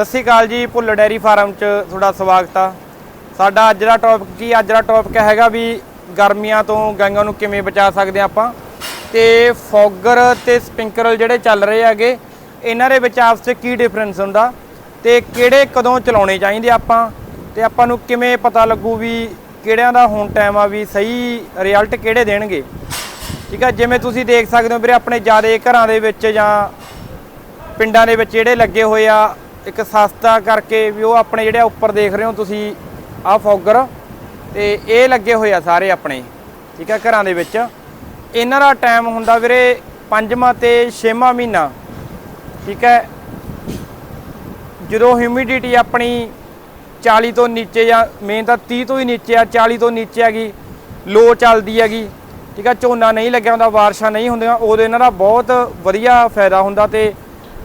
ਸਤਿ ਸ਼੍ਰੀ ਅਕਾਲ ਜੀ ਭੁੱਲ ਡੈਰੀ ਫਾਰਮ 'ਚ ਤੁਹਾਡਾ ਸਵਾਗਤ ਆ। ਸਾਡਾ ਅੱਜ ਦਾ ਟੌਪਿਕ ਕੀ, ਅੱਜ ਦਾ ਟੌਪਿਕ ਹੈਗਾ ਵੀ ਗਰਮੀਆਂ ਤੋਂ ਗਾਈਆਂ ਨੂੰ ਕਿਵੇਂ ਬਚਾ ਸਕਦੇ ਆ ਆਪਾਂ। ਤੇ ਫੌਗਰ ਤੇ ਸਪਿੰਕਰਲ ਜਿਹੜੇ ਚੱਲ ਰਹੇ ਹੈਗੇ, ਇਹਨਾਂ ਦੇ ਵਿੱਚ ਆਪਸ 'ਚ ਕੀ ਡਿਫਰੈਂਸ ਹੁੰਦਾ ਤੇ ਕਿਹੜੇ ਕਦੋਂ ਚਲਾਉਣੇ ਚਾਹੀਦੇ ਆਪਾਂ ਤੇ ਆਪਾਂ ਨੂੰ ਕਿਵੇਂ ਪਤਾ ਲੱਗੂ ਵੀ ਕਿਹੜਿਆਂ ਦਾ ਹੁਣ ਟਾਈਮ ਆ ਵੀ ਸਹੀ ਰਿਜ਼ਲਟ ਕਿਹੜੇ ਦੇਣਗੇ। ਠੀਕ ਆ, ਜਿਵੇਂ ਤੁਸੀਂ ਦੇਖ ਸਕਦੇ ਹੋ ਵੀਰੇ, ਆਪਣੇ ਜਿਆਦੇ ਘਰਾਂ ਦੇ ਵਿੱਚ ਜਾਂ ਪਿੰਡਾਂ ਦੇ ਵਿੱਚ ਜਿਹੜੇ ਲੱਗੇ ਹੋਏ ਆ ਇੱਕ ਸਸਤਾ ਕਰਕੇ ਵੀ ਉਹ ਆਪਣੇ ਜਿਹੜੇ ਉੱਪਰ ਦੇਖ ਰਹੇ ਹੋ ਤੁਸੀਂ ਆ ਫੌਗਰ ਤੇ ਇਹ ਲੱਗੇ ਹੋਏ ਆ ਸਾਰੇ ਆਪਣੇ, ਠੀਕ ਆ ਘਰਾਂ ਦੇ ਵਿੱਚ। ਇਹਨਾਂ ਦਾ ਟਾਈਮ ਹੁੰਦਾ ਵੀਰੇ ਪੰਜਵਾਂ ਤੇ ਛੇਵਾਂ ਮਹੀਨਾ, ਠੀਕ ਹੈ ਜਦੋਂ ਹਿਊਮਿਡਿਟੀ ਆਪਣੀ 40 ਤੋਂ ਨੀਚੇ ਜਾਂ ਮੇਨ ਤਾਂ 30 ਤੋਂ ਹੀ ਨੀਚੇ ਆ 40 ਤੋਂ ਨੀਚੇ ਹੈਗੀ, ਲੋ ਚੱਲਦੀ ਹੈਗੀ, ਠੀਕ ਆ। ਝੋਨਾ ਨਹੀਂ ਲੱਗਿਆ ਹੁੰਦਾ, ਬਾਰਿਸ਼ਾਂ ਨਹੀਂ ਹੁੰਦੀਆਂ, ਉਦੋਂ ਇਹਨਾਂ ਦਾ ਬਹੁਤ ਵਧੀਆ ਫਾਇਦਾ ਹੁੰਦਾ ਤੇ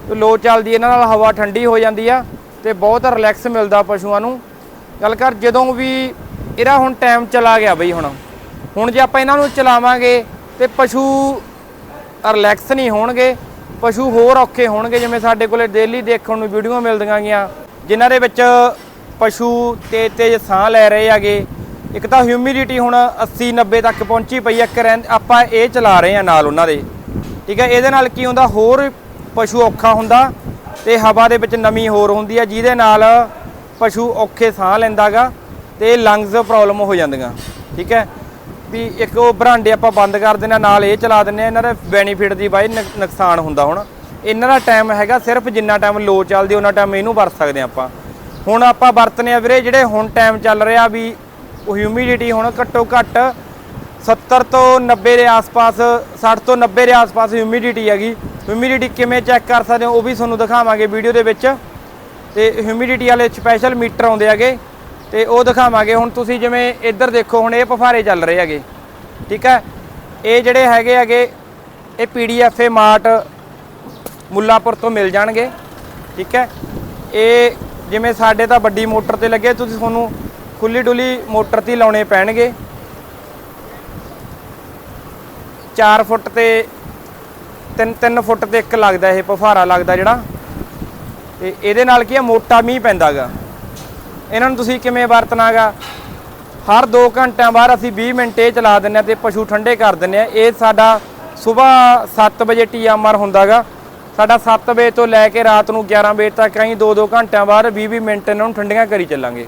ਲੋ ਚੱਲਦੀ ਇਹਨਾਂ ਨਾਲ ਹਵਾ ਠੰਡੀ ਹੋ ਜਾਂਦੀ ਆ ਤੇ ਬਹੁਤ ਰਿਲੈਕਸ ਮਿਲਦਾ ਪਸ਼ੂਆਂ ਨੂੰ। ਗੱਲ ਕਰ, ਜਦੋਂ ਵੀ ਇਹਦਾ ਹੁਣ ਟਾਈਮ ਚਲਾ ਗਿਆ ਬਈ ਹੁਣ। ਹੁਣ ਜੇ ਆਪਾਂ ਇਹਨਾਂ ਨੂੰ ਚਲਾਵਾਂਗੇ ਤੇ ਪਸ਼ੂ ਰਿਲੈਕਸ ਨਹੀਂ ਹੋਣਗੇ, ਪਸ਼ੂ ਹੋਰ ਔਖੇ ਹੋਣਗੇ, ਜਿਵੇਂ ਸਾਡੇ ਕੋਲੇ ਡੇਲੀ ਦੇਖਣ ਨੂੰ ਵੀਡੀਓ ਮਿਲਦੀਆਂ ਗੀਆਂ ਜਿਨ੍ਹਾਂ ਦੇ ਵਿੱਚ ਪਸ਼ੂ ਤੇਜ਼ ਤੇਜ਼ ਸਾਹ ਲੈ ਰਹੇ ਹੈਗੇ। ਇੱਕ ਤਾਂ ਹਿਊਮਿਡਿਟੀ ਹੁਣ 80 90 ਤੱਕ ਪਹੁੰਚੀ ਪਈ ਹੈ ਕਰੈਂ ਆਪਾਂ ਇਹ ਚਲਾ ਰਹੇ ਆ ਨਾਲ ਉਹਨਾਂ ਦੇ। ਠੀਕ ਹੈ, ਇਹਦੇ ਨਾਲ ਕੀ ਹੁੰਦਾ, ਹੋਰ ਪਸ਼ੂ ਔਖਾ ਹੁੰਦਾ ਤੇ ਹਵਾ ਦੇ ਵਿੱਚ ਨਮੀ ਹੋਰ ਹੁੰਦੀ ਹੈ ਜਿਹਦੇ ਨਾਲ ਪਸ਼ੂ ਔਖੇ ਸਾਹ ਲੈਂਦਾਗਾ ਤੇ ਲੰਗਸ ਪ੍ਰੋਬਲਮ ਹੋ ਜਾਂਦੀਆਂ, ਠੀਕ ਹੈ? ਵੀ ਇੱਕ ਉਹ ਬਰਾਂਡੇ ਆਪਾਂ ਬੰਦ ਕਰ ਦਿੰਦੇ ਹਾਂ, ਨਾਲ ਇਹ ਚਲਾ ਦਿੰਦੇ ਆ ਇਹਨਾਂ ਦਾ ਬੈਨੀਫਿਟ ਦੀ ਬਾਈ ਨੁਕਸਾਨ ਹੁੰਦਾ ਹੁਣ। ਇਹਨਾਂ ਦਾ ਟਾਈਮ ਹੈਗਾ ਸਿਰਫ ਜਿੰਨਾ ਟਾਈਮ ਲੋ ਚੱਲਦੀ ਉਹਨਾਂ ਟਾਈਮ ਇਹਨੂੰ ਵਰਤ ਸਕਦੇ ਹਾਂ ਆਪਾਂ। ਹੁਣ ਆਪਾਂ ਵਰਤਨੇ ਆ ਵੀਰੇ, ਜਿਹੜੇ ਹੁਣ ਟਾਈਮ ਚੱਲ ਰਿਹਾ ਵੀ ਉਹ ਹਿਊਮਿਡਿਟੀ ਹੁਣ ਘੱਟੋ ਘੱਟ 70 ਤੋਂ 90 ਦੇ ਆਸ-ਪਾਸ 60 ਤੋਂ 90 ਦੇ ਆਸ-ਪਾਸ ਹਿਊਮਿਡਿਟੀ ਹੈਗੀ। ਹਿਊਮਿਡਿਟੀ ਕਿਵੇਂ ਚੈੱਕ ਕਰ ਸਕਦੇ ਹੋ? ਉਹ ਵੀ ਤੁਹਾਨੂੰ ਦਿਖਾਵਾਂਗੇ ਵੀਡੀਓ ਦੇ ਵਿੱਚ। ਤੇ ਹਿਊਮਿਡਿਟੀ ਵਾਲੇ ਸਪੈਸ਼ਲ ਮੀਟਰ ਆਉਂਦੇ ਹੈਗੇ। ਤੇ ਉਹ ਦਿਖਾਵਾਂਗੇ। ਹੁਣ ਤੁਸੀਂ ਜਿਵੇਂ ਇੱਧਰ ਦੇਖੋ, ਹੁਣ ਇਹ ਪਫਾਰੇ ਚੱਲ ਰਹੇ ਹੈਗੇ। ਠੀਕ ਹੈ? ਇਹ ਜਿਹੜੇ ਹੈਗੇ ਹੈਗੇ, ਇਹ ਪੀਡੀਐਫਏ ਮਾਰਟ ਮੁੱਲਾਪੁਰ ਤੋਂ ਮਿਲ ਜਾਣਗੇ। ਠੀਕ ਹੈ? ਇਹ ਜਿਵੇਂ ਸਾਡੇ ਤਾਂ ਵੱਡੀ ਮੋਟਰ ਤੇ ਲੱਗੇ, ਤੁਸੀਂ ਤੁਹਾਨੂੰ ਖੁੱਲੀ ਡੁੱਲੀ ਮੋਟਰ ਤੇ ਲਾਉਣੇ ਪੈਣਗੇ। 4 ਫੁੱਟ ਤੇ 3 3 ਫੁੱਟ ਤੇ ਇੱਕ ਲੱਗਦਾ ਇਹ ਪਫਾਰਾ ਲੱਗਦਾ ਜਿਹੜਾ। ਤੇ ਇਹਦੇ ਨਾਲ ਕੀ ਆ, ਮੋਟਾ ਮੀਂਹ ਪੈਂਦਾਗਾ। ਇਹਨਾਂ ਨੂੰ ਤੁਸੀਂ ਕਿਵੇਂ ਵਰਤਨਾਗਾ ਹਰ 2 ਘੰਟਿਆਂ ਬਾਅਦ ਅਸੀਂ 20 ਮਿੰਟ ਇਹ ਚਲਾ ਦਿੰਨੇ ਆ ਤੇ ਪਸ਼ੂ ਠੰਡੇ ਕਰ ਦਿੰਨੇ ਆ। ਇਹ ਸਾਡਾ ਸਵੇਰ 7 ਵਜੇ ਟੀਐਮਆਰ ਹੁੰਦਾਗਾ। ਸਾਡਾ 7 ਵਜੇ ਤੋਂ ਲੈ ਕੇ ਰਾਤ ਨੂੰ 11 ਵਜੇ ਤੱਕ ਅਸੀਂ 2-2 ਘੰਟਿਆਂ ਬਾਅਦ 20-20 ਮਿੰਟ ਇਹਨਾਂ ਨੂੰ ਠੰਡੀਆਂ ਕਰੀ ਚੱਲਾਂਗੇ।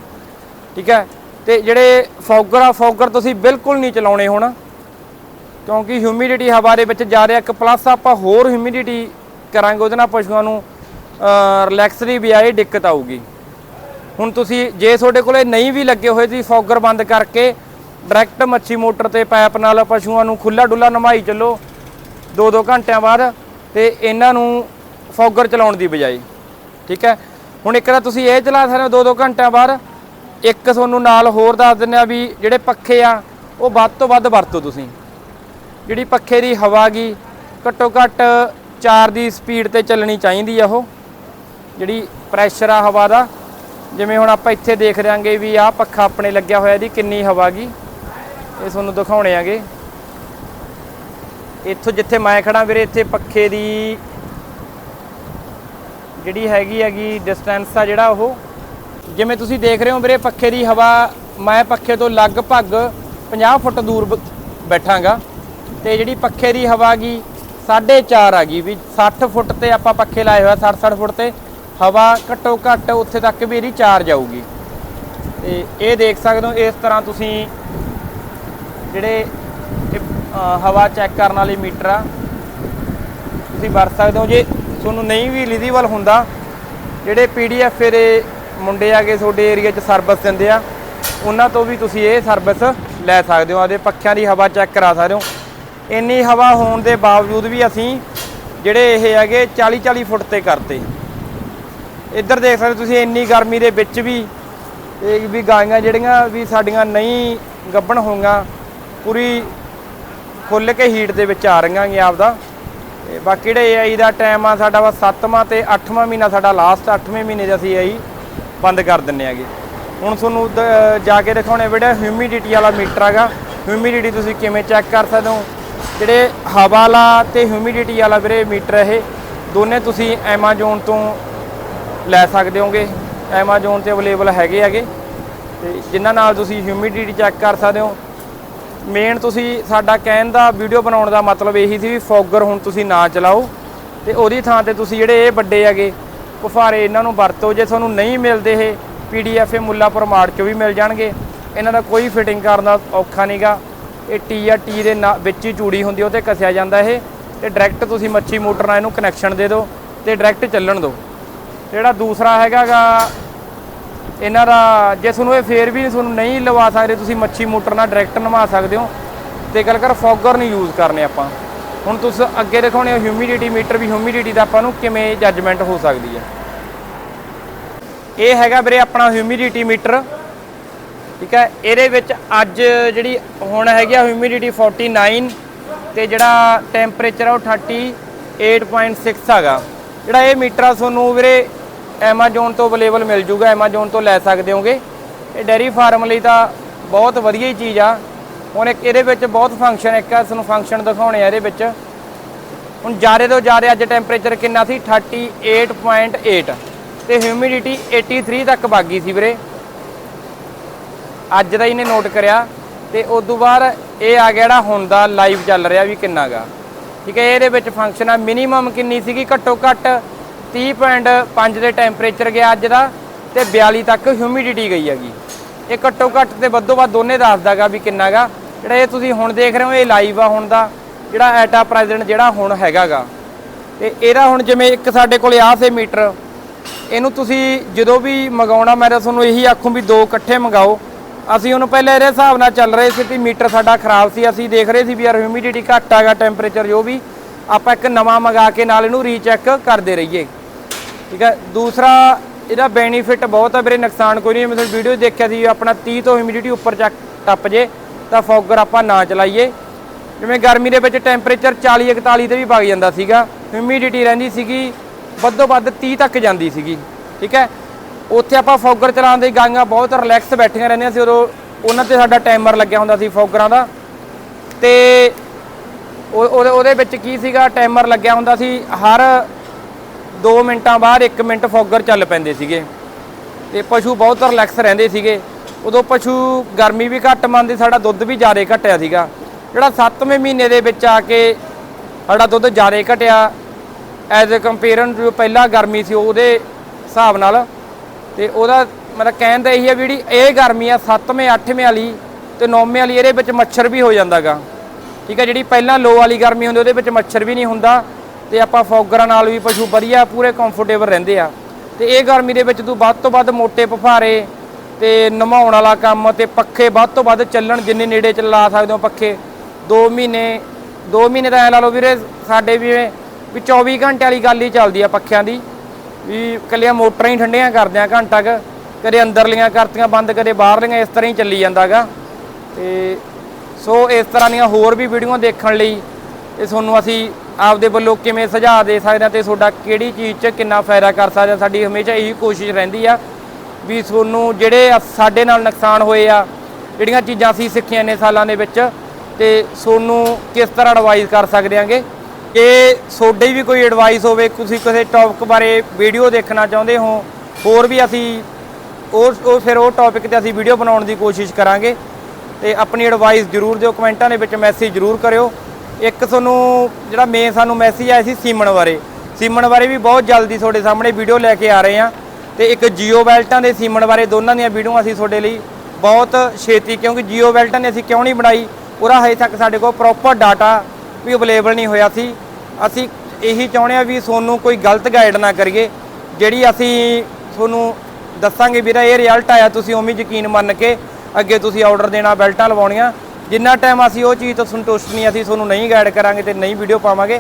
ਠੀਕ ਹੈ? ਤੇ ਜਿਹੜੇ ਫੌਗਰ ਆ, ਫੌਗਰ ਤੁਸੀਂ ਬਿਲਕੁਲ ਨਹੀਂ ਚਲਾਉਣੇ ਹੁਣ। ਕਿਉਂਕਿ ਹਿਊਮਿਡਿਟੀ ਹਵਾ ਦੇ ਵਿੱਚ ਜਾ ਰਿਹਾ, ਇੱਕ ਪਲੱਸ ਆਪਾਂ ਹੋਰ ਹਿਊਮਿਡਿਟੀ ਕਰਾਂਗੇ, ਉਹਦੇ ਨਾਲ ਪਸ਼ੂਆਂ ਨੂੰ ਰਿਲੈਕਸ ਦੀ ਬਜਾਏ ਦਿੱਕਤ ਆਊਗੀ। ਹੁਣ ਤੁਸੀਂ, ਜੇ ਤੁਹਾਡੇ ਕੋਲੇ ਨਹੀਂ ਵੀ ਲੱਗੇ ਹੋਏ ਤੁਸੀਂ ਫੌਗਰ ਬੰਦ ਕਰਕੇ ਡਾਇਰੈਕਟ ਮੱਛੀ ਮੋਟਰ ਤੇ ਪਾਈਪ ਨਾਲ ਪਸ਼ੂਆਂ ਨੂੰ ਖੁੱਲਾ ਡੁੱਲਾ ਨਮਾਈ ਚੱਲੋ 2-2 ਘੰਟਿਆਂ ਬਾਅਦ, ਤੇ ਇਹਨਾਂ ਨੂੰ ਫੌਗਰ ਚਲਾਉਣ ਦੀ ਬਜਾਏ। ਠੀਕ ਹੈ? ਹੁਣ ਇੱਕ ਤਾਂ ਤੁਸੀਂ ਇਹ ਚਲਾ ਸਕਦੇ ਹੋ 2-2 ਘੰਟਿਆਂ ਬਾਅਦ, ਇੱਕ ਤੁਹਾਨੂੰ ਨਾਲ ਹੋਰ ਦੱਸ ਦਿੰਦੇ ਆ ਵੀ ਜਿਹੜੇ ਪੱਖੇ ਆ, ਉਹ ਵੱਧ ਤੋਂ ਵੱਧ ਵਰਤੋ ਤੁਸੀਂ। ਜਿਹੜੀ ਪੱਖੇ ਦੀ ਹਵਾ ਗੀ, ਘੱਟੋ ਘੱਟ 4 ਦੀ ਸਪੀਡ ਤੇ ਚੱਲਣੀ ਚਾਹੀਦੀ ਆ ਉਹ। ਜਿਹੜੀ ਪ੍ਰੈਸ਼ਰ ਆ ਹਵਾ ਦਾ, ਜਿਵੇਂ ਹੁਣ ਆਪਾਂ ਇੱਥੇ ਦੇਖ ਰਾਂਗੇ ਵੀ ਆਹ ਪੱਖਾ ਆਪਣੇ ਲੱਗਿਆ ਹੋਇਆ ਇਹਦੀ ਕਿੰਨੀ ਹਵਾ ਗੀ, ਇਹ ਤੁਹਾਨੂੰ ਦਿਖਾਉਣੇ ਆਗੇ। ਇੱਥੋਂ ਜਿੱਥੇ ਮੈਂ ਖੜਾ ਵੀਰੇ, ਇੱਥੇ ਪੱਖੇ ਦੀ ਜਿਹੜੀ ਹੈਗੀ ਹੈਗੀ ਡਿਸਟੈਂਸ ਆ ਜਿਹੜਾ ਉਹ। ਜਿਵੇਂ ਤੁਸੀਂ ਦੇਖ ਰਹੇ ਹੋ ਵੀਰੇ, ਪੱਖੇ ਦੀ ਹਵਾ, ਮੈਂ ਪੱਖੇ ਤੋਂ ਲਗਭਗ 50 ਫੁੱਟ ਦੂਰ ਬ- ਬੈਠਾਂਗਾ। ਤੇ ਜਿਹੜੀ ਪੱਖੇ ਦੀ ਹਵਾ ਗੀ 4.5 ਆ ਗਈ ਵੀ 60 ਫੁੱਟ ਤੇ ਆਪਾਂ ਪੱਖੇ ਲਾਏ ਹੋਇਆ 60 60 ਫੁੱਟ ਤੇ। ਹਵਾ ਘੱਟੋ ਘੱਟ ਉੱਥੇ ਤੱਕ ਵੀ ਇਹਦੀ ਚਾਰਜ ਜਾਊਗੀ। ਤੇ ਇਹ ਦੇਖ ਸਕਦੇ ਹੋ ਇਸ ਤਰ੍ਹਾਂ ਤੁਸੀਂ ਜਿਹੜੇ ਇਹ, ਹਵਾ ਚੈੱਕ ਕਰਨ ਵਾਲੀ ਮੀਟਰ ਆ ਤੁਸੀਂ ਵਰਤ ਸਕਦੇ ਹੋ। ਜੇ ਤੁਹਾਨੂੰ ਨਹੀਂ ਵੀ ਵਿਜ਼ੀਬਲ ਹੁੰਦਾ ਜਿਹੜੇ ਪੀਡੀਐਫ ਦੇ ਮੁੰਡੇ ਆਗੇ ਤੁਹਾਡੇ ਏਰੀਆ 'ਚ ਸਰਵਿਸ ਦਿੰਦੇ ਆ ਉਹਨਾਂ ਤੋਂ ਵੀ ਤੁਸੀਂ ਇਹ ਸਰਵਿਸ ਲੈ ਸਕਦੇ ਹੋ ਆਦੇ ਪੱਖਿਆਂ ਦੀ ਹਵਾ ਚੈੱਕ ਕਰਾ ਸਕਦੇ ਹੋ। ਇੰਨੀ ਹਵਾ ਹੋਣ ਦੇ ਬਾਵਜੂਦ ਵੀ ਅਸੀਂ ਜਿਹੜੇ ਇਹ ਹੈਗੇ 40 40 ਫੁੱਟ ਤੇ ਕਰਤੇ। ਇੱਧਰ ਦੇਖ ਸਕਦੇ ਤੁਸੀਂ ਇੰਨੀ ਗਰਮੀ ਦੇ ਵਿੱਚ ਵੀ ਇਹ ਵੀ ਗਾਈਆਂ ਜਿਹੜੀਆਂ ਵੀ ਸਾਡੀਆਂ ਨਹੀਂ ਗੱਭਣ ਹੋਈਆਂ, ਪੂਰੀ ਖੁੱਲ ਕੇ ਹੀਟ ਦੇ ਵਿੱਚ ਆ ਰਹੀਆਂ ਗੀਆਂ ਆਪਦਾ। ਤੇ ਬਾਕੀ ਜਿਹੜੇ ਏਆਈ ਦਾ ਟਾਈਮ ਆ, ਸਾਡਾ ਵਾ 7ਵਾਂ ਤੇ 8ਵਾਂ ਮਹੀਨਾ, ਸਾਡਾ ਲਾਸਟ 8ਵੇਂ ਮਹੀਨੇ 'ਚ ਅਸੀਂ ਏਆਈ ਬੰਦ ਕਰ ਦਿੰਨੇ ਆਗੇ ਹੁਣ ਤੁਹਾਨੂੰ ਦ- ਜਾ ਕੇ ਦਿਖਾਉਣੇ, ਵੀਡੀਓ ਹਿਊਮਿਡਿਟੀ ਵਾਲਾ ਮੀਟਰ ਹੈਗਾ। ਹਿਊਮਿਡਿਟੀ ਤੁਸੀਂ ਕਿਵੇਂ ਚੈੱਕ ਕਰ ਸਕਦੇ ਹੋ? ਜਿਹੜੇ ਹਵਾ ਵਾਲਾ ਤੇ ਹਿਊਮਿਡਿਟੀ ਵਾਲਾ ਵੀਰੇ ਮੀਟਰ ਇਹ, ਦੋਨੇ ਤੁਸੀਂ ਐਮਾਜ਼ੋਨ ਤੋਂ ਲੈ ਸਕਦੇ ਹੋਗੇ। ਐਮਾਜ਼ੋਨ ਤੇ ਅਵੇਲੇਬਲ ਹੈਗੇ ਹੈਗੇ। ਤੇ ਜਿਨ੍ਹਾਂ ਨਾਲ ਤੁਸੀਂ ਹਿਊਮਿਡਿਟੀ ਚੈੱਕ ਕਰ ਸਕਦੇ ਹੋ। ਮੇਨ ਤੁਸੀਂ ਸਾਡਾ ਕਹਿਣ ਦਾ ਵੀਡੀਓ ਬਣਾਉਣ ਦਾ ਮਤਲਬ ਇਹੀ ਸੀ ਵੀ ਫੋਗਰ ਹੁਣ ਤੁਸੀਂ ਨਾ ਚਲਾਓ। ਤੇ ਉਹਦੀ ਥਾਂ ਤੇ ਤੁਸੀਂ ਜਿਹੜੇ ਇਹ ਵੱਡੇ ਹੈਗੇ, ਕੁਫਾਰੇ ਇਹਨਾਂ ਨੂੰ ਵਰਤੋ। ਜੇ ਤੁਹਾਨੂੰ ਨਹੀਂ ਮਿਲਦੇ ਇਹ ਪੀਡੀਐਫ ਇਹ ਮੁੱਲਾਪੁਰ ਮਾਰਟ ਚੋਂ ਵੀ ਮਿਲ ਜਾਣਗੇ। ਇਹਨਾਂ ਦਾ ਕੋਈ ਫਿਟਿੰਗ ਕਰਨ ਦਾ ਔਖਾ ਨਹੀਂਗਾ ਇਹ ਟੀ ਆ ਟੀ ਦੇ ਨਾ- ਵਿੱਚ ਹੀ ਚੂੜੀ ਹੁੰਦੀ ਉਹ ਤੇ ਕੱਸਿਆ ਜਾਂਦਾ ਇਹ। ਤੇ ਡਾਇਰੈਕਟ ਤੁਸੀਂ ਮੱਛੀ ਮੋਟਰ ਨਾਲ ਇਹਨੂੰ ਕਨੈਕਸ਼ਨ ਦੇ ਦਿਓ ਤੇ ਡਾਇਰੈਕਟ ਚੱਲਣ ਦਿਓ। ਜਿਹੜਾ ਦੂਸਰਾ ਹੈਗਾਗਾ, ਇਹਨਾਂ ਦਾ, ਜੇ ਤੁਹਾਨੂੰ ਇਹ ਫੇਰ ਵੀ ਤੁਹਾਨੂੰ ਨਹੀਂ ਲਵਾ ਸਕਦੇ, ਤੁਸੀਂ ਮੱਛੀ ਮੋਟਰ ਨਾਲ ਡਾਇਰੈਕਟ ਨਵਾ ਸਕਦੇ ਹੋ। ਤੇ ਗੱਲ ਕਰ, ਫੋਗਰ ਨਹੀਂ ਯੂਜ਼ ਕਰਨੇ ਆਪਾਂ। ਹੁਣ ਤੁਸੀਂ ਅੱਗੇ ਦਿਖਾਉਣੇ ਹੋ ਹਿਊਮਿਡਿਟੀ ਮੀਟਰ ਵੀ ਹਿਊਮਿਡਿਟੀ ਦਾ ਆਪਾਂ ਨੂੰ ਕਿਵੇਂ ਜੱਜਮੈਂਟ ਹੋ ਸਕਦੀ ਹੈ ਇਹ ਹੈਗਾ ਵੀਰੇ ਆਪਣਾ ਹਿਊਮਿਡਿਟੀ ਮੀਟਰ। ਠੀਕ ਹੈ? ਇਹਦੇ ਵਿੱਚ ਅੱਜ ਜਿਹੜੀ ਹੁਣ ਹੈਗੀ ਆ ਹਿਊਮਿਡਿਟੀ 49 ਤੇ ਜਿਹੜਾ ਟੈਂਪਰੇਚਰ ਆ ਉਹ 38.6 ਹੈਗਾ। ਜਿਹੜਾ ਇਹ ਮੀਟਰ ਆ ਤੁਹਾਨੂੰ ਵੀਰੇ ਐਮਾਜ਼ੋਨ ਤੋਂ ਅਵੇਲੇਬਲ ਮਿਲ ਜੂਗਾ। ਐਮਾਜ਼ੋਨ ਤੋਂ ਲੈ ਸਕਦੇ ਹੋਗੇ। ਇਹ ਡੈਰੀ ਫਾਰਮ ਲਈ ਤਾਂ ਬਹੁਤ ਵਧੀਆ ਹੀ ਚੀਜ਼ ਆ। ਹੁਣ ਇੱਕ ਇਹਦੇ ਵਿੱਚ ਬਹੁਤ ਫੰਕਸ਼ਨ ਇੱਕ ਆ ਤੁਹਾਨੂੰ ਫੰਕਸ਼ਨ ਦਿਖਾਉਣੇ ਆ ਇਹਦੇ ਵਿੱਚ। ਹੁਣ ਜ਼ਿਆਦਾ ਤੋਂ ਜ਼ਿਆਦਾ ਅੱਜ ਟੈਂਪਰੇਚਰ ਕਿੰਨਾ ਸੀ? 38.8 ਤੇ ਹਿਊਮਿਡਿਟੀ 83 ਤੱਕ ਬਾਗੀ ਸੀ ਵੀਰੇ। ਅੱਜ ਦਾ ਇਹਨੇ ਨੋਟ ਕਰਿਆ ਤੇ ਉਸ ਤੋਂ ਬਾਅਦ ਇਹ ਆ ਗਿਆ ਜਿਹੜਾ ਹੁਣ ਦਾ ਲਾਈਵ ਚੱਲ ਰਿਹਾ ਵੀ ਕਿੰਨਾਗਾ ਠੀਕ ਹੈ, ਇਹਦੇ ਵਿੱਚ ਫੰਕਸ਼ਨ ਆ ਮਿਨੀਮਮ ਕਿੰਨੀ ਸੀਗੀ? ਘੱਟੋ ਘੱਟ 30.5 ਦੇ ਟੈਂਪਰੇਚਰ ਗਿਆ ਅੱਜ ਦਾ ਤੇ 42 ਤੱਕ ਹਿਊਮਿਡਿਟੀ ਗਈ ਹੈਗੀ। ਇਹ ਘੱਟੋ ਘੱਟ ਤੇ ਵੱਧੋ ਵੱਧ ਦੋਨੇ ਦੱਸਦਾਗਾ ਵੀ ਕਿੰਨਾਗਾ ਜਿਹੜਾ ਇਹ ਤੁਸੀਂ ਹੁਣ ਦੇਖ ਰਹੇ ਹੋ, ਇਹ ਲਾਈਵ ਆ ਹੁਣ ਦਾ, ਜਿਹੜਾ ਐਟਾ ਪ੍ਰੈਜ਼ੈਂਟ ਜਿਹੜਾ ਹੁਣ ਹੈਗਾਗਾ ਤੇ ਇਹਦਾ ਹੁਣ ਜਿਵੇਂ ਇੱਕ ਸਾਡੇ ਕੋਲ ਆ ਸੇ ਮੀਟਰ ਇਹਨੂੰ ਤੁਸੀਂ ਜਦੋਂ ਵੀ ਮੰਗਾਉਣਾ, ਮੈਂ ਤਾਂ ਤੁਹਾਨੂੰ ਇਹੀ ਆਖੂੰ ਵੀ ਦੋ ਇਕੱਠੇ ਮੰਗਾਓ। ਅਸੀਂ ਉਹਨੂੰ ਪਹਿਲੇ ਇਹਦੇ ਹਿਸਾਬ ਨਾਲ ਚੱਲ ਰਹੇ ਸੀ ਕਿ ਮੀਟਰ ਸਾਡਾ ਖਰਾਬ ਸੀ, ਅਸੀਂ ਦੇਖ ਰਹੇ ਸੀ ਵੀ ਯਾਰ ਹਿਊਮਿਡਿਟੀ ਘੱਟ ਹੈਗਾ ਟੈਂਪਰੇਚਰ ਜੋ ਵੀ, ਆਪਾਂ ਇੱਕ ਨਵਾਂ ਮੰਗਾ ਕੇ ਨਾਲ ਇਹਨੂੰ ਰੀਚੈੱਕ ਕਰਦੇ ਰਹੀਏ। ਠੀਕ ਹੈ ਦੂਸਰਾ, ਇਹਦਾ ਬੈਨੀਫਿਟ ਬਹੁਤ ਹੈ ਵੀਰੇ, ਨੁਕਸਾਨ ਕੋਈ ਨਹੀਂ ਮਤਲਬ ਵੀਡੀਓ ਦੇਖਿਆ ਸੀ ਵੀ ਆਪਣਾ 30 ਤੋਂ ਹਿਊਮਿਡਿਟੀ ਉੱਪਰ ਚੱਕ ਟੱਪ ਜੇ, ਤਾਂ ਫੋਗਰ ਆਪਾਂ ਨਾ ਚਲਾਈਏ। ਜਿਵੇਂ ਗਰਮੀ ਦੇ ਵਿੱਚ ਟੈਂਪਰੇਚਰ 40 41 ਤੇ ਵੀ ਵਗ ਜਾਂਦਾ ਸੀਗਾ ਹਿਊਮਿਡਿਟੀ ਰਹਿੰਦੀ ਸੀਗੀ, ਵੱਧੋ ਵੱਧ 30 ਤੱਕ ਜਾਂਦੀ ਸੀਗੀ। ਠੀਕ ਹੈ ਉੱਥੇ ਆਪਾਂ ਫੌਗਰ ਚਲਾਉਣ ਦੇ ਗਾਂਗਾ ਬਹੁਤ ਰਿਲੈਕਸ ਬੈਠੀਆਂ ਰਹਿੰਦੀਆਂ ਸੀ, ਉਦੋਂ ਉਹਨਾਂ ਤੇ ਸਾਡਾ ਟਾਈਮਰ ਲੱਗਿਆ ਹੁੰਦਾ ਸੀ ਫੌਗਰਾਂ ਦਾ। ਤੇ ਉਹਦੇ ਉਹਦੇ ਵਿੱਚ ਕੀ ਸੀਗਾ ਟਾਈਮਰ ਲੱਗਿਆ ਹੁੰਦਾ ਸੀ, ਹਰ 2 ਮਿੰਟਾਂ ਬਾਅਦ 1 ਮਿੰਟ ਫੌਗਰ ਚੱਲ ਪੈਂਦੇ ਸੀਗੇ। ਤੇ ਪਸ਼ੂ ਬਹੁਤ ਰਿਲੈਕਸ ਰਹਿੰਦੇ ਸੀਗੇ। ਉਦੋਂ ਪਸ਼ੂ ਗਰਮੀ ਵੀ ਘੱਟ ਮੰਨਦੇ, ਸਾਡਾ ਦੁੱਧ ਵੀ ਜ਼ਿਆਦਾ ਘਟਿਆ ਸੀਗਾ। ਜਿਹੜਾ 7ਵੇਂ ਮਹੀਨੇ ਦੇ ਵਿੱਚ ਆ ਕੇ ਸਾਡਾ ਦੁੱਧ ਜ਼ਿਆਦਾ ਘਟਿਆ, ਐਜ਼ ਅ ਜੋ ਪਹਿਲਾਂ ਗਰਮੀ ਸੀ, ਉਹਦੇ ਹਿਸਾਬ ਨਾਲ ਤੇ ਉਹਦਾ ਮਤਲਬ ਕਹਿਣ ਦਾ ਇਹੀ ਹੈ ਵੀ ਜਿਹੜੀ ਇਹ ਗਰਮੀ ਆ 7ਵੇਂ 8ਵੇਂ ਵਾਲੀ ਤੇ 9ਵੇਂ ਵਾਲੀ, ਇਹਦੇ ਵਿੱਚ ਮੱਛਰ ਵੀ ਹੋ ਜਾਂਦਾਗਾ। ਠੀਕ ਹੈ ਜਿਹੜੀ ਪਹਿਲਾਂ ਲੋ ਵਾਲੀ ਗਰਮੀ ਹੁੰਦੀ, ਉਹਦੇ ਵਿੱਚ ਮੱਛਰ ਵੀ ਨਹੀਂ ਹੁੰਦਾ ਤੇ ਆਪਾਂ ਫੌਗਰਾਂ ਨਾਲ ਵੀ ਪਸ਼ੂ ਵਧੀਆ, ਪੂਰੇ ਕੰਫਰਟੇਬਲ ਰਹਿੰਦੇ ਆ। ਤੇ ਇਹ ਗਰਮੀ ਦੇ ਵਿੱਚ ਤੂੰ ਵੱਧ ਤੋਂ ਵੱਧ ਮੋਟੇ ਪਫਾਰੇ ਤੇ ਨਮਾਉਣ ਵਾਲਾ ਕੰਮ ਤੇ ਪੱਖੇ ਵੱਧ ਤੋਂ ਵੱਧ ਚੱਲਣ, ਜਿੰਨੇ ਨੇੜੇ ਚ ਲਾ ਸਕਦੇ ਹੋ ਪੱਖੇ 2 ਮਹੀਨੇ 2 ਮਹੀਨੇ ਦਾ ਐ ਲਾ ਲਓ ਵੀਰੇ, ਸਾਡੇ ਵੀ ਵੀ 24 ਘੰਟੇ ਵਾਲੀ ਗੱਲ ਹੀ ਚੱਲਦੀ ਆ ਪੱਖਿਆਂ ਦੀ। ਵੀ ਕੱਲੀਆਂ ਮੋਟਰਾਂ ਹੀ ਠੰਡੀਆਂ ਕਰਦੇ ਆ, ਘੰਟਾ ਕ ਕਦੇ ਅੰਦਰਲੀਆਂ ਕਰਤੀਆਂ ਬੰਦ, ਕਦੇ ਬਾਹਰਲੀਆਂ, ਇਸ ਤਰ੍ਹਾਂ ਹੀ ਚੱਲੀ ਜਾਂਦਾਗਾ। ਤੇ ਸੋ ਇਸ ਤਰ੍ਹਾਂ ਦੀਆਂ ਹੋਰ ਵੀ ਵੀਡੀਓ ਦੇਖਣ ਲਈ ਇਹ ਤੁਹਾਨੂੰ ਅਸੀਂ ਆਪਦੇ ਵੱਲੋਂ ਕਿਵੇਂ ਸੁਝਾਅ ਦੇ ਸਕਦੇ ਹਾਂ ਤੇ ਤੁਹਾਡਾ ਕਿਹੜੀ ਚੀਜ਼ 'ਚ ਕਿੰਨਾ ਫਾਇਦਾ ਕਰ ਸਕਦੇ ਹਾਂ, ਸਾਡੀ ਹਮੇਸ਼ਾ ਇਹੀ ਕੋਸ਼ਿਸ਼ ਰਹਿੰਦੀ ਆ ਵੀ ਤੁਹਾਨੂੰ ਜਿਹੜੇ ਅ- ਸਾਡੇ ਨਾਲ ਨੁਕਸਾਨ ਹੋਏ ਆ, ਜਿਹੜੀਆਂ ਚੀਜ਼ਾਂ ਅਸੀਂ ਸਿੱਖੀਆਂ ਨੇ ਸਾਲਾਂ ਦੇ ਵਿੱਚ ਤੇ ਤੁਹਾਨੂੰ ਕਿਸ ਤਰ੍ਹਾਂ ਐਡਵਾਈਸ ਕਰ ਸਕਦੇ ਆਂਗੇ ਕਿ ਤੁਹਾਡੀ ਵੀ ਕੋਈ ਐਡਵਾਈਸ ਹੋਵੇ, ਤੁਸੀਂ ਕਿਸੇ ਟੌਪਿਕ ਬਾਰੇ ਵੀਡੀਓ ਦੇਖਣਾ ਚਾਹੁੰਦੇ ਹੋ, ਹੋਰ ਵੀ ਅਸੀਂ ਉਹ ਉਹ ਫਿਰ ਉਹ ਟੌਪਿਕ ਤੇ ਅਸੀਂ ਵੀਡੀਓ ਬਣਾਉਣ ਦੀ ਕੋਸ਼ਿਸ਼ ਕਰਾਂਗੇ ਤੇ ਆਪਣੀ ਐਡਵਾਈਸ ਜ਼ਰੂਰ ਦਿਓ, ਕਮੈਂਟਾਂ ਦੇ ਵਿੱਚ ਮੈਸੇਜ ਜ਼ਰੂਰ ਕਰਿਓ। ਇੱਕ ਤੁਹਾਨੂੰ ਜਿਹੜਾ ਮੇਨ ਸਾਨੂੰ ਮੈਸੇਜ ਆਇਆ ਸੀ ਸੀਮਨ ਬਾਰੇ ਸੀਮਨ ਬਾਰੇ ਵੀ ਬਹੁਤ ਜਲਦੀ ਤੁਹਾਡੇ ਸਾਹਮਣੇ ਵੀਡੀਓ ਲੈ ਕੇ ਆ ਰਹੇ ਹਾਂ ਤੇ ਇੱਕ ਜੀਓ ਬੈਲਟਾਂ ਦੇ ਸੀਮਨ ਬਾਰੇ ਦੋਨਾਂ ਦੀਆਂ ਵੀਡੀਓ ਅਸੀਂ ਤੁਹਾਡੇ ਲਈ ਬਹੁਤ ਛੇਤੀ, ਕਿਉਂਕਿ ਜੀਓ ਬੈਲਟਾਂ ਨੇ ਅਸੀਂ ਕਿਉਂ ਨਹੀਂ ਬਣਾਈ? ਉਹਦਾ ਹਜੇ ਤੱਕ ਸਾਡੇ ਕੋਲ ਪ੍ਰੋਪਰ ਡਾਟਾ ਵੀ ਅਵੇਲੇਬਲ ਨਹੀਂ ਹੋਇਆ ਸੀ। ਅਸੀਂ ਇਹੀ ਚਾਹੁੰਦੇ ਆ ਵੀ ਤੁਹਾਨੂੰ ਕੋਈ ਗਲਤ ਗਾਈਡ ਨਾ ਕਰੀਏ। ਜਿਹੜੀ ਅਸੀਂ ਤੁਹਾਨੂੰ ਦੱਸਾਂਗੇ ਵੀਰਾ, ਇਹ ਰਿਜ਼ਲਟ ਆਇਆ ਤੁਸੀਂ ਉਵੇਂ ਯਕੀਨ ਮੰਨ ਕੇ ਅੱਗੇ ਤੁਸੀਂ ਆਰਡਰ ਦੇਣਾ, ਬੈਲਟਾਂ ਲਵਾਉਣੀਆਂ। ਜਿੰਨਾ ਟਾਈਮ ਅਸੀਂ ਉਹ ਚੀਜ਼ ਤੋਂ ਸੰਤੁਸ਼ਟ ਨਹੀਂ, ਅਸੀਂ ਤੁਹਾਨੂੰ ਨਹੀਂ ਗਾਈਡ ਕਰਾਂਗੇ ਤੇ ਨਹੀਂ ਵੀਡੀਓ ਪਾਵਾਂਗੇ।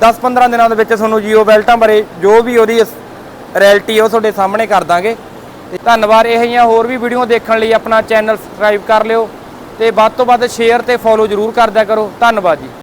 10-15 ਦਿਨਾਂ ਦੇ ਵਿੱਚ ਤੁਹਾਨੂੰ ਜੀਓ ਬੈਲਟਾਂ ਬਾਰੇ ਜੋ ਵੀ ਉਹਦੀ ਰਿਐਲਿਟੀ ਉਹ ਤੁਹਾਡੇ ਸਾਹਮਣੇ ਕਰ ਦਾਂਗੇ। ਤੇ ਧੰਨਵਾਦ, ਇਹ ਜਿਹੀਆਂ ਹੋਰ ਵੀ ਵੀਡੀਓ ਦੇਖਣ ਲਈ ਆਪਣਾ ਚੈਨਲ ਸਬਸਕ੍ਰਾਈਬ ਕਰ ਲਿਓ। ਤੇ ਵੱਧ ਤੋਂ ਵੱਧ ਸ਼ੇਅਰ ਤੇ ਫੋਲੋ ਜ਼ਰੂਰ ਕਰਦਿਆ ਕਰੋ। ਧੰਨਵਾਦ ਜੀ।